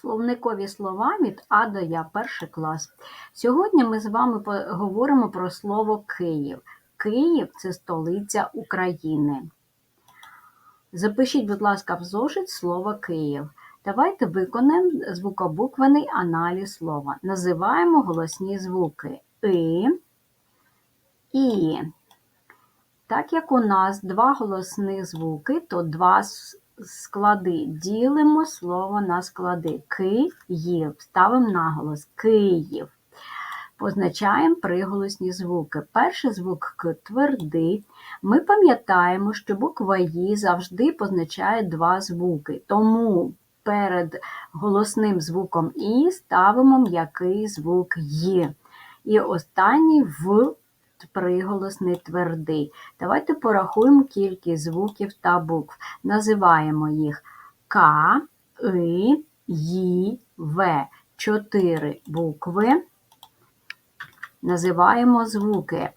Словникові слова від А до Я, перший клас. Сьогодні ми з вами поговоримо про слово Київ. Київ це столиця України. Запишіть, будь ласка, в зошит слово Київ. Давайте виконаємо звукобуквений аналіз слова. Називаємо голосні звуки И, І. Так як у нас два голосних звуки, то два склади. Ділимо слово на склади. Київ. Ставимо наголос. Київ. Позначаємо приголосні звуки. Перший звук К твердий. Ми пам'ятаємо, що буква І завжди позначає два звуки. Тому перед голосним звуком І ставимо м'який звук Й. І останній в приголосний твердий. Давайте порахуємо кількість звуків та букв. Називаємо їх К, И, Ї, В. Чотири букви. Називаємо звуки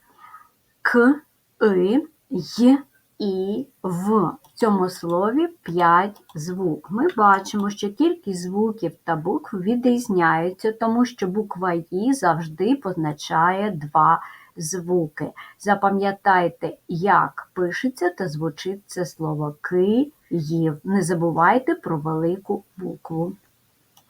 К, И, Й, І, В. В цьому слові 5 звук. Ми бачимо, що кількість звуків та букв відрізняються, тому що буква І завжди позначає два звуки. Запам'ятайте, як пишеться та звучить це слово Київ. Не забувайте про велику букву.